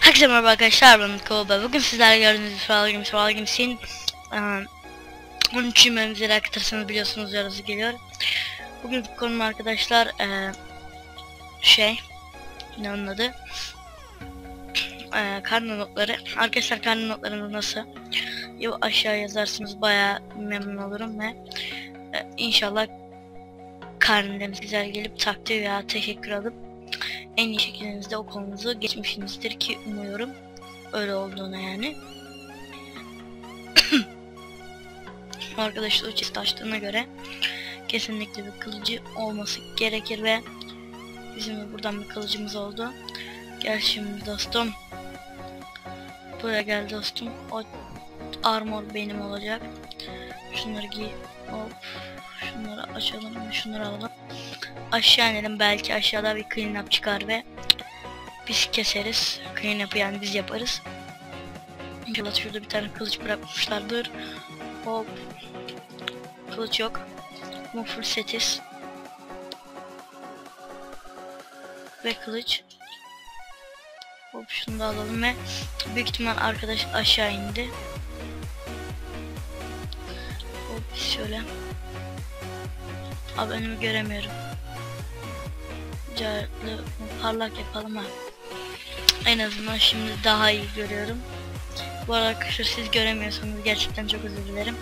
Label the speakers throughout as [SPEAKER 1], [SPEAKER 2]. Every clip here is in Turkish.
[SPEAKER 1] Herkese merhaba arkadaşlar ben Koba. Bugün sizlerle gördüğünüz gibi Survival Games Survival Games'in eee, 13. bölümümüzü aktarsanız biliyorsunuz yarısı geliyor. Bugün konum arkadaşlar eee, şey ne onun adı eee karne notları. Arkadaşlar karne notlarınız nasıl? Yo, aşağı yazarsınız bayağı memnun olurum ve eee, inşallah karneleriniz güzel gelip takdir veya teşekkür alıp en iyi şeklinizde okulunuzu geçmişsinizdir ki umuyorum öyle olduğuna yani. Arkadaşlar chest açtığına göre kesinlikle bir kılıcı olması gerekir ve bizim de buradan bir kılıcımız oldu. Gel şimdi dostum. Buraya gel dostum. O armor benim olacak. Şunları giy. Hop. Şunları açalım. Şunları alalım aşağı inelim belki aşağıda bir clean up çıkar ve biz keseriz. Clean up'ı yani biz yaparız. İnşallah şurada bir tane kılıç bırakmışlardır. Hop. Kılıç yok. Ama full setiz. Ve kılıç. Hop şunu da alalım ve büyük ihtimal arkadaş aşağı indi. Şöyle. Abi önümü göremiyorum carlı parlak yapalım ha. En azından şimdi daha iyi görüyorum. Bu arada arkadaşlar siz göremiyorsanız gerçekten çok özür dilerim.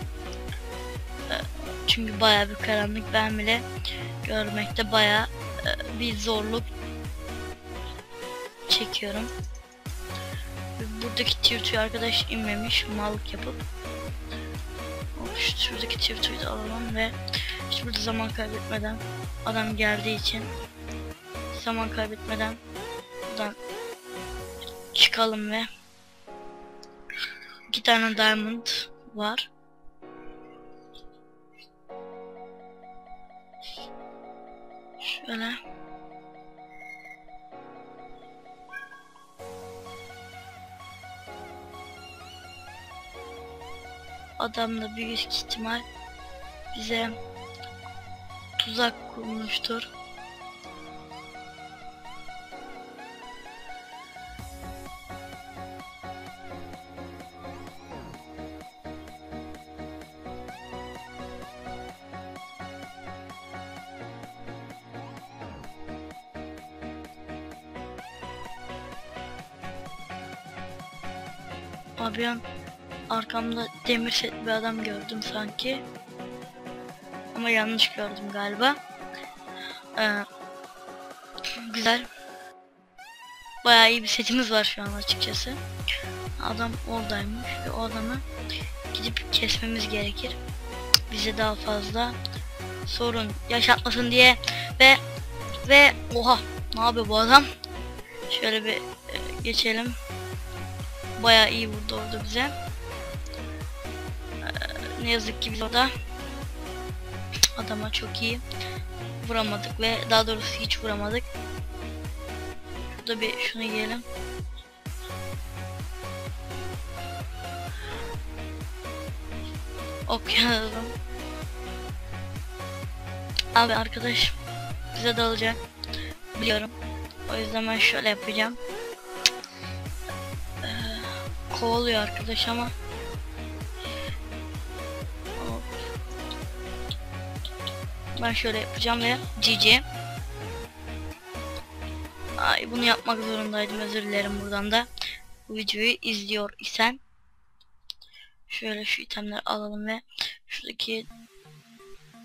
[SPEAKER 1] Ee, Çünkü baya bir karanlık ben bile görmekte baya e, bir zorluk çekiyorum. Buradaki tirtuyu arkadaş inmemiş mallık yapıp şuradaki tirtuyu da alalım ve hiç burada zaman kaybetmeden adam geldiği için zaman kaybetmeden buradan çıkalım ve iki tane diamond var. Şöyle. Adam da büyük ihtimal bize tuzak kurmuştur. Abi an arkamda demir set bir adam gördüm sanki. Ama yanlış gördüm galiba. Ee, güzel. Bayağı iyi bir setimiz var şu an açıkçası. Adam oradaymış ve o adamı gidip kesmemiz gerekir. Bize daha fazla sorun yaşatmasın diye ve ve oha ne yapıyor bu adam? Şöyle bir e, geçelim bayağı iyi vurdu orada bize. Ee, ne yazık ki biz orada adama çok iyi vuramadık ve daha doğrusu hiç vuramadık. Şurada bir şunu yiyelim. Okuyalım. Abi arkadaş bize dalacak. Biliyorum. O yüzden ben şöyle yapacağım kovalıyor arkadaş ama ben şöyle yapacağım ve GG Ay bunu yapmak zorundaydım özür dilerim buradan da. Bu videoyu izliyor isen. Şöyle şu itemleri alalım ve şuradaki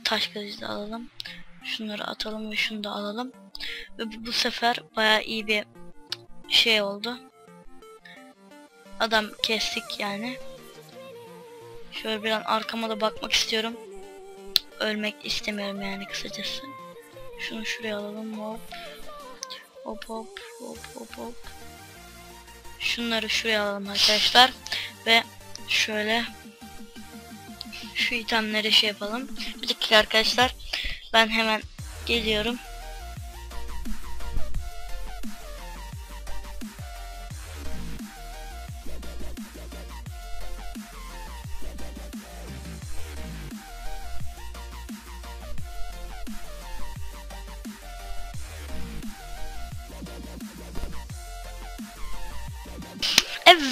[SPEAKER 1] taş kılıcı da alalım. Şunları atalım ve şunu da alalım. Ve bu, bu sefer baya iyi bir şey oldu. Adam kestik yani. Şöyle bir an arkama da bakmak istiyorum. Ölmek istemiyorum yani kısacası. Şunu şuraya alalım hop. Hop hop hop hop hop. Şunları şuraya alalım arkadaşlar. Ve şöyle şu itemleri şey yapalım. Bir dakika arkadaşlar. Ben hemen geliyorum.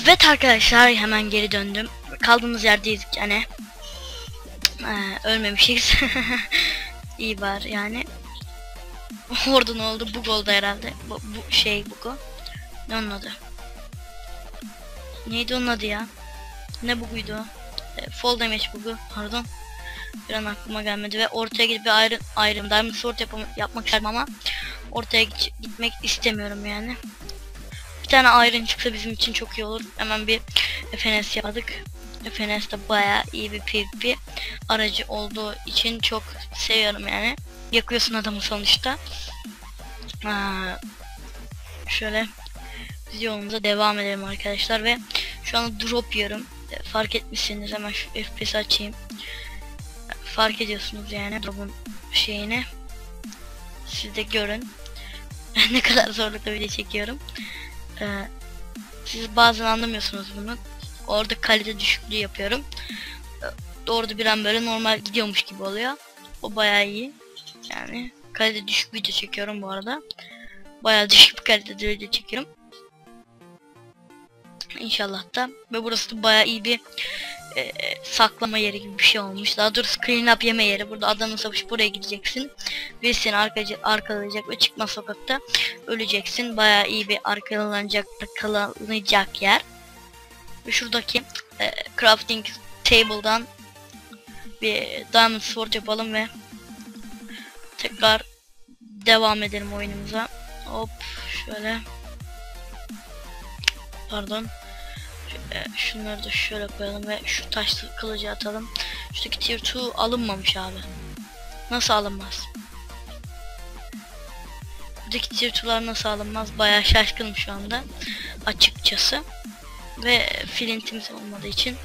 [SPEAKER 1] Evet arkadaşlar hemen geri döndüm. Kaldığımız yerdeyiz yani. Ee, ölmemişiz. İyi var yani. Orada ne oldu? Bug oldu herhalde. Bu, bu şey bugu. Ne onun adı? Neydi onun adı ya? Ne buguydu o? E, fall damage bugu. Pardon. Bir an aklıma gelmedi ve ortaya gidip bir ayrı ayrım diamond sword yapmak isterim ama ortaya git- gitmek istemiyorum yani. Bir tane iron çıksa bizim için çok iyi olur. Hemen bir FNS yaptık. FNS de bayağı iyi bir PvP aracı olduğu için çok seviyorum yani. Yakıyorsun adamı sonuçta. Aa, şöyle biz yolumuza devam edelim arkadaşlar ve şu anda drop yiyorum. E, Fark etmişsiniz hemen şu FPS açayım. Fark ediyorsunuz yani drop'un şeyini. Siz de görün. ne kadar zorlukla video çekiyorum. Ee, siz bazen anlamıyorsunuz bunu. Orada kalite düşüklüğü yapıyorum. Orada bir an böyle normal gidiyormuş gibi oluyor. O bayağı iyi. Yani kalite düşük video çekiyorum bu arada. Bayağı düşük bir kalitede video çekiyorum. İnşallah da. Ve burası da bayağı iyi bir e, saklama yeri gibi bir şey olmuş. Daha doğrusu clean up yeme yeri. Burada adamın savaş buraya gideceksin. Ve seni arkacı, arkalayacak ve çıkma sokakta öleceksin. Bayağı iyi bir arkalanacak, arkalanacak yer. Ve şuradaki e, crafting table'dan bir diamond sword yapalım ve tekrar devam edelim oyunumuza. Hop şöyle. Pardon. E, Şunları da şöyle koyalım ve şu taşlı kılıcı atalım. Şuradaki tier 2 alınmamış abi. Nasıl alınmaz? Buradaki tier 2'lar nasıl alınmaz? Bayağı şaşkınım şu anda. Açıkçası. Ve flintimiz olmadığı için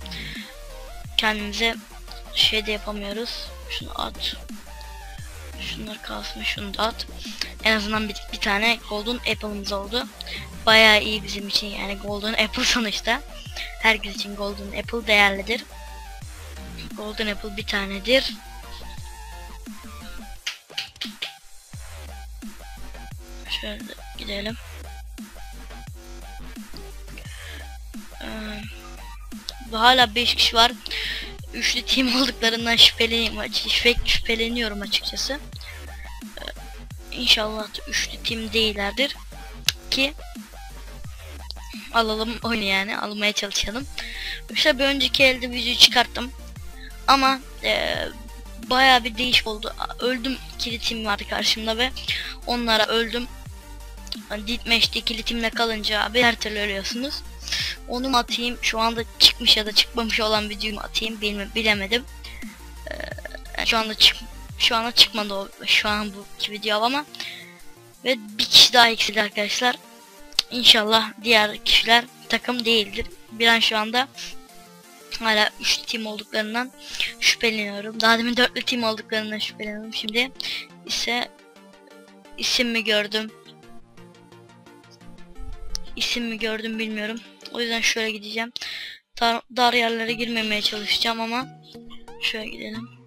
[SPEAKER 1] kendimize şey de yapamıyoruz. Şunu at. Şunlar kalsın şunu da at. En azından bir tane golden apple'ımız oldu. Bayağı iyi bizim için yani golden apple sonuçta. Herkes için golden apple değerlidir. Golden apple bir tanedir. Şöyle gidelim. Ee, hala 5 kişi var. Üçlü team olduklarından şüpheleniyorum, şüphe, şüpheleniyorum açıkçası. Ee, İnşallah üçlü team değillerdir. Ki alalım oyunu yani almaya çalışalım. İşte bir önceki elde videoyu çıkarttım. Ama eee bayağı bir değiş oldu. Öldüm ikili tim vardı karşımda ve onlara öldüm. Deathmatch'te ikili timle kalınca abi her türlü ölüyorsunuz. Onu atayım? Şu anda çıkmış ya da çıkmamış olan videoyu mu atayım? Bilmem, bilemedim. Eee, şu anda çık şu anda çıkmadı o şu an bu video ama ve bir kişi daha eksildi arkadaşlar. İnşallah diğer kişiler takım değildir. Bir an şu anda hala 3 team olduklarından şüpheleniyorum. Daha demin 4'lü team olduklarından şüpheleniyorum. Şimdi ise isim mi gördüm? İsim mi gördüm bilmiyorum. O yüzden şöyle gideceğim. Dar, dar yerlere girmemeye çalışacağım ama şöyle gidelim.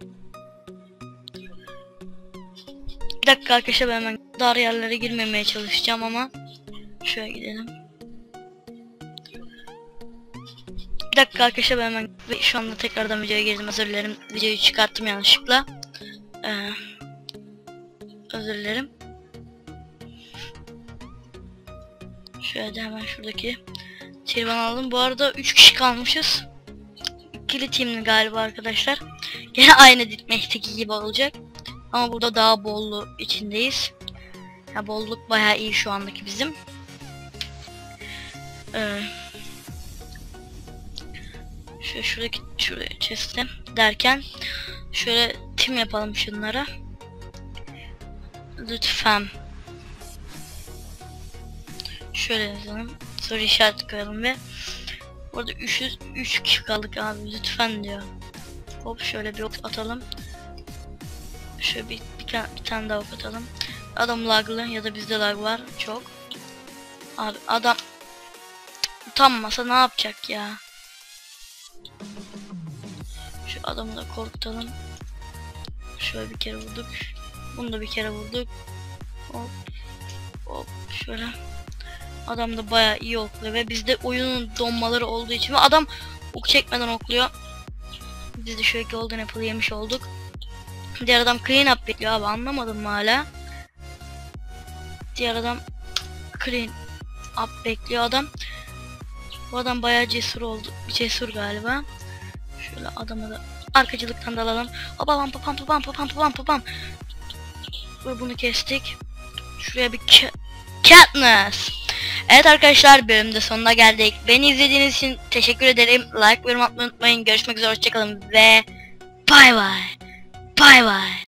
[SPEAKER 1] Bir dakika arkadaşlar ben hemen dar yerlere girmemeye çalışacağım ama şöyle gidelim. Bir dakika arkadaşlar ben hemen şu anda tekrardan videoya girdim özür dilerim. Videoyu çıkarttım yanlışlıkla. Ee, özür dilerim. Şöyle de hemen şuradaki tirvan aldım. Bu arada 3 kişi kalmışız. İkili teamli galiba arkadaşlar. Gene aynı ditmekteki gibi olacak. Ama burada daha bollu içindeyiz. Ya bolluk bayağı iyi şu andaki bizim. Ee, şöyle şuradaki şuraya chest'e derken şöyle tim yapalım şunlara. Lütfen. Şöyle yazalım. Soru işareti koyalım ve burada 3 3 kişi kaldık abi lütfen diyor. Hop şöyle bir ok atalım. Şöyle bir, bir, bir tane daha ok atalım. Adam laglı ya da bizde lag var çok. Abi adam utanmasa ne yapacak ya? Şu adamı da korkutalım. Şöyle bir kere vurduk. Bunu da bir kere vurduk. Hop. Hop şöyle. Adam da bayağı iyi okluyor ve bizde oyunun donmaları olduğu için adam ok çekmeden okluyor. Biz de şöyle golden apple yemiş olduk. Diğer adam clean up bekliyor abi anlamadım mı hala? Diğer adam clean up bekliyor adam. Bu adam bayağı cesur oldu. Cesur galiba. Şöyle adamı da arkacılıktan da alalım. Babam papam papam papam papam papam. Ve bunu kestik. Şuraya bir Ka- Katniss. Evet arkadaşlar bölümde sonuna geldik. Beni izlediğiniz için teşekkür ederim. Like ve yorum atmayı unutmayın. Görüşmek üzere hoşçakalın ve bay bay. Bay bay.